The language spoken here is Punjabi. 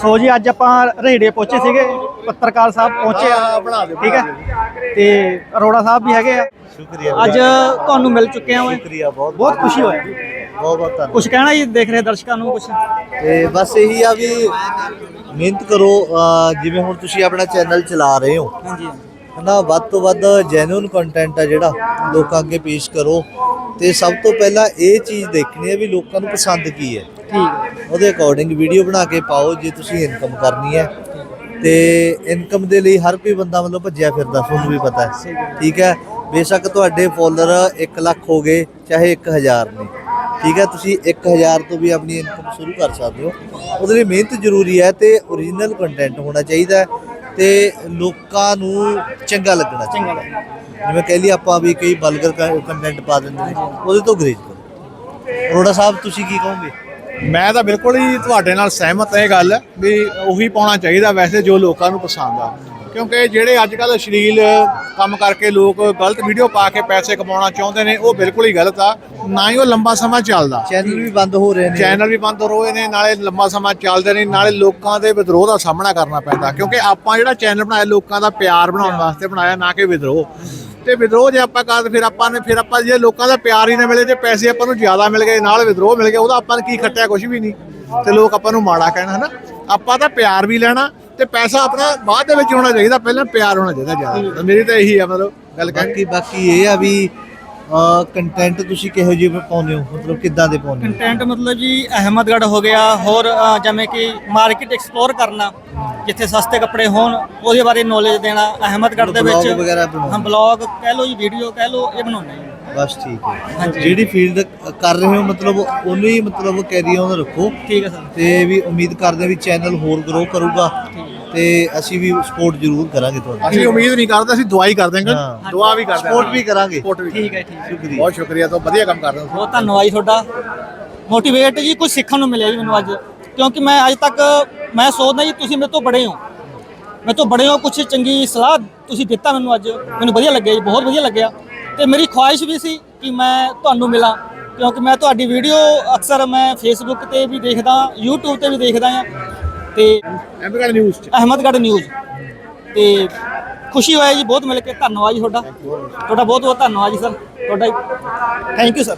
ਸੋ ਜੀ ਅੱਜ ਆਪਾਂ ਰੇੜੇ ਪਹੁੰਚੇ ਸੀਗੇ ਪੱਤਰਕਾਰ ਸਾਹਿਬ ਪਹੁੰਚੇ ਆ। ਬਣਾ ਦਿਓ, ਠੀਕ ਹੈ? ਤੇ ਅਰੋੜਾ ਸਾਹਿਬ ਵੀ ਹੈਗੇ ਆ। ਸ਼ੁਕਰੀਆ ਅੱਜ ਤੁਹਾਨੂੰ ਮਿਲ ਚੁੱਕੇ ਆ ਸ਼ੁਕਰੀਆ ਬਹੁਤ ਬਹੁਤ ਖੁਸ਼ੀ ਹੋਇਆ। ਬਹੁਤ ਬਹੁਤ ਧੰਨਵਾਦ। ਕੁਝ ਕਹਿਣਾ ਜੀ ਦੇਖ ਰਹੇ ਦਰਸ਼ਕਾਂ ਨੂੰ ਕੁਝ ਤੇ ਬਸ ਇਹੀ ਆ ਵੀ ਮਿਹਨਤ ਕਰੋ ਜਿਵੇਂ ਹੁਣ ਤੁਸੀਂ ਆਪਣਾ ਚੈਨਲ ਚਲਾ ਰਹੇ ਹੋ। ਹਾਂਜੀ ਹਨਾ ਵੱਧ ਤੋਂ ਵੱਧ ਜੈਨੂਇਨ ਕੰਟੈਂਟ ਆ ਜਿਹੜਾ ਲੋਕਾਂ ਅੱਗੇ ਪੇਸ਼ ਕਰੋ। ਤੇ ਸਭ ਤੋਂ ਪਹਿਲਾਂ ਇਹ ਚੀਜ਼ ਦੇਖਣੀ ਹੈ ਵੀ ਲੋਕਾਂ ਨੂੰ ਪਸੰਦ ਕੀ ਹੈ। ਠੀਕ ਉਹਦੇ ਅਕੋਰਡਿੰਗ ਵੀਡੀਓ ਬਣਾ ਕੇ ਪਾਓ ਜੇ ਤੁਸੀਂ ਇਨਕਮ ਕਰਨੀ ਹੈ। ਤੇ ਇਨਕਮ ਦੇ ਲਈ ਹਰ ਕੋਈ ਬੰਦਾ ਮਤਲਬ ਭੱਜਿਆ ਫਿਰਦਾ, ਤੁਹਾਨੂੰ ਵੀ ਪਤਾ ਹੈ। ਠੀਕ ਹੈ। ਬੇਸ਼ੱਕ ਤੁਹਾਡੇ ਫੋਲੋਅਰ 1 ਲੱਖ ਹੋ ਗਏ, ਚਾਹੇ 1000 ਨੇ। ਠੀਕ ਹੈ। ਤੁਸੀਂ 1000 ਤੋਂ ਵੀ ਆਪਣੀ ਇਨਕਮ ਸ਼ੁਰੂ ਕਰ ਸਕਦੇ ਹੋ। ਉਹਦੇ ਲਈ ਮਿਹਨਤ ਜ਼ਰੂਰੀ ਹੈ ਤੇ ਓਰੀਜਨਲ ਕੰਟੈਂਟ ਹੋਣਾ ਚਾਹੀਦਾ ਹੈ ਤੇ ਲੋਕਾਂ ਨੂੰ ਚੰਗਾ ਲੱਗਣਾ ਚਾਹੀਦਾ ਜਿਵੇਂ ਕਹਿ ਲਈ ਆਪਾਂ ਵੀ ਕਈ ਬਲਗਰ ਕੰਟੈਂਟ ਪਾ ਦਿੰਦੇ ਨੇ, ਉਹਦੇ ਤੋਂ ਗਰੇਜ ਕਰੋ। ਅਰੋੜਾ ਸਾਹਿਬ, ਤੁਸੀਂ ਕੀ ਕਹੋਗੇ? ਮੈਂ ਤਾਂ ਬਿਲਕੁਲ ਹੀ ਤੁਹਾਡੇ ਨਾਲ ਸਹਿਮਤ ਹਾਂ ਇਹ ਗੱਲ ਵੀ ਉਹੀ ਪਾਉਣਾ ਚਾਹੀਦਾ ਵੈਸੇ ਜੋ ਲੋਕਾਂ ਨੂੰ ਪਸੰਦ ਆ। ਕਿਉਂਕਿ ਜਿਹੜੇ ਅੱਜ ਕੱਲ ਅਸ਼ਲੀਲ ਕੰਮ ਕਰਕੇ ਲੋਕ ਗਲਤ ਵੀਡੀਓ ਪਾ ਕੇ ਪੈਸੇ ਕਮਾਉਣਾ ਚਾਹੁੰਦੇ ਨੇ ਉਹ ਬਿਲਕੁਲ ਹੀ ਗਲਤ ਆ। ਨਾ ਹੀ ਉਹ ਲੰਬਾ ਸਮਾਂ ਚੱਲਦਾ। ਚੈਨਲ ਵੀ ਬੰਦ ਹੋ ਰਹੇ ਨੇ। ਚੈਨਲ ਵੀ ਬੰਦ ਹੋ ਰਹੇ ਨੇ ਨਾਲੇ ਲੰਮਾ ਸਮਾਂ ਚੱਲਦੇ ਨੇ ਨਾਲੇ ਲੋਕਾਂ ਦੇ ਵਿਦਰੋਹ ਦਾ ਸਾਹਮਣਾ ਕਰਨਾ ਪੈਂਦਾ। ਕਿਉਂਕਿ ਆਪਾਂ ਜਿਹੜਾ ਚੈਨਲ ਬਣਾਇਆ ਲੋਕਾਂ ਦਾ ਪਿਆਰ ਬਣਾਉਣ ਵਾਸਤੇ ਬਣਾਇਆ ਨਾ ਕਿ ਵਿਦਰੋਹ। ਤੇ ਵਿਦਰੋਹ ਜੇ ਆਪਾਂ ਕਰਦੇ ਫਿਰ ਆਪਾਂ ਨੇ ਫਿਰ ਆਪਾਂ ਜੇ ਲੋਕਾਂ ਦਾ ਪਿਆਰ ਹੀ ਨਾ ਮਿਲੇ ਤੇ ਪੈਸੇ ਆਪਾਂ ਨੂੰ ਜ਼ਿਆਦਾ ਮਿਲ ਗਏ ਨਾਲ ਵਿਦਰੋਹ ਮਿਲ ਗਿਆ ਉਹਦਾ ਆਪਾਂ ਨੇ ਕੀ ਖੱਟਿਆ ਕੁਝ ਵੀ ਨਹੀਂ। ਤੇ ਲੋਕ ਆਪਾਂ ਨੂੰ ਮਾੜਾ ਕਹਿਣਾ ਹਨਾ? ਆਪਾਂ ਤਾਂ ਪਿਆਰ ਵੀ ਲੈਣਾ ਤੇ ਪੈਸਾ ਆਪਣਾ ਬਾਅਦ ਦੇ ਵਿੱਚ ਹੋਣਾ ਚਾਹੀਦਾ ਪਹਿਲਾਂ ਪਿਆਰ ਹੋਣਾ ਚਾਹੀਦਾ ਜ਼ਿਆਦਾ। ਮੇਰੀ ਤਾਂ ਇਹੀ ਆ ਮਤਲਬ ਗੱਲ ਕਹਿਣ ਬਾਕੀ ਬਾਕੀ ਇਹ ਆ ਵੀ ਕੰਟੈਂਟ ਤੁਸੀਂ ਕਿਹੋ ਜਿਹੇ ਪਾਉਂਦੇ ਹੋ? ਮਤਲਬ ਕਿੱਦਾਂ ਦੇ ਪਾਉਂਦੇ ਹੋ? ਕੰਟੈਂਟ ਮਤਲਬ ਜੀ ਅਹਿਮਦਗੜ ਹੋ ਗਿਆ ਹੋਰ ਅ, ਜਿਵੇਂ ਕਿ ਮਾਰਕੀਟ ਐਕਸਪਲੋਰ ਕਰਨਾ ਜਿੱਥੇ ਸਸਤੇ ਕੱਪੜੇ ਹੋਣ ਉਹਦੇ ਬਾਰੇ ਨੌਲੇਜ ਦੇਣਾ ਅਹਿਮਦਗੜ ਦੇ ਵਿੱਚ ਵਗੈਰਾ ਬਣਾਉਣਾ। ਹਾਂ ਬਲੌਗ ਕਹਿ ਲਓ ਜੀ ਵੀਡੀਓ ਕਹਿ ਲਓ ਇਹ ਬਣਾਉਣਾ ਜੀ ਬਸ ਠੀਕ ਹੈ। ਹਾਂਜੀ। ਜਿਹੜੀ ਫੀਲਡ ਕਰ ਰਹੇ ਹੋ ਮਤਲਬ ਉਹਨੂੰ ਹੀ ਮਤਲਬ ਕੈਰੀ ਔਨ ਰੱਖੋ। ਠੀਕ ਹੈ ਸਰ। ਤੇ ਵੀ ਉਮੀਦ ਕਰਦੇ ਹਾਂ ਵੀ ਚੈਨਲ ਹੋਰ ਗਰੋ ਕਰੂਗਾ। ਤੇ ਅਸੀਂ ਵੀ ਸਪੋਰਟ ਜ਼ਰੂਰ ਕਰਾਂਗੇ ਤੁਹਾਨੂੰ ਅਸੀਂ ਉਮੀਦ ਨਹੀਂ ਕਰਦੇ ਅਸੀਂ ਦੁਆ ਹੀ ਕਰ ਦਿਆਂਗੇ ਹਾਂ। ਦੁਆ ਵੀ ਕਰਦੇ ਸਪੋਰਟ ਵੀ ਕਰਾਂਗੇ। ਸਪੋਰਟ ਵੀ ਠੀਕ ਹੈ ਠੀਕ ਹੈ। ਸ਼ੁਕਰੀਆ। ਬਹੁਤ ਸ਼ੁਕਰੀਆ ਤੋਂ ਵਧੀਆ ਕੰਮ ਕਰ ਰਹੇ ਹੋ ਬਹੁਤ ਧੰਨਵਾਦ ਜੀ ਤੁਹਾਡਾ। ਮੋਟੀਵੇਟ ਜੀ ਕੁਝ ਸਿੱਖਣ ਨੂੰ ਮਿਲਿਆ ਜੀ ਮੈਨੂੰ ਅੱਜ। ਕਿਉਂਕਿ ਮੈਂ ਅੱਜ ਤੱਕ ਮੈਂ ਸੋਚਦਾ ਜੀ ਤੁਸੀਂ ਮੇਰੇ ਤੋਂ ਬੜੇ ਹੋ। ਮੇਰੇ ਤੋਂ ਬੜੇ ਹੋ ਕੁਝ ਚੰਗੀ ਸਲਾਹ ਤੁਸੀਂ ਦਿੱਤਾ ਮੈਨੂੰ ਅੱਜ। ਮੈਨੂੰ ਵਧੀਆ ਲੱਗਿਆ ਜੀ ਬਹੁਤ ਵਧੀਆ ਲੱਗਿਆ। ਤੇ ਮੇਰੀ ਖੁਆਇਸ਼ ਵੀ ਸੀ ਕਿ ਮੈਂ ਤੁਹਾਨੂੰ ਮਿਲਾਂ ਕਿਉਂਕਿ ਮੈਂ ਤੁਹਾਡੀ ਵੀਡੀਓ ਅਕਸਰ ਮੈਂ ਫੇਸਬੁੱਕ ਤੇ ਵੀ ਦੇਖਦਾ YouTube ਤੇ ਵੀ ਦੇਖਦਾ ਆ ਤੇ ਐਮਪੀਕਲ ਨਿਊਜ਼ ਚ। ਅਹਿਮਦਗੜ੍ਹ ਨਿਊਜ਼ ਤੇ ਖੁਸ਼ੀ ਹੋਇਆ ਜੀ ਬਹੁਤ ਮਿਲ ਕੇ ਧੰਨਵਾਦ ਜੀ ਤੁਹਾਡਾ। ਤੁਹਾਡਾ ਬਹੁਤ ਬਹੁਤ ਧੰਨਵਾਦ ਜੀ ਸਰ। ਤੁਹਾਡਾ ਥੈਂਕ ਯੂ ਸਰ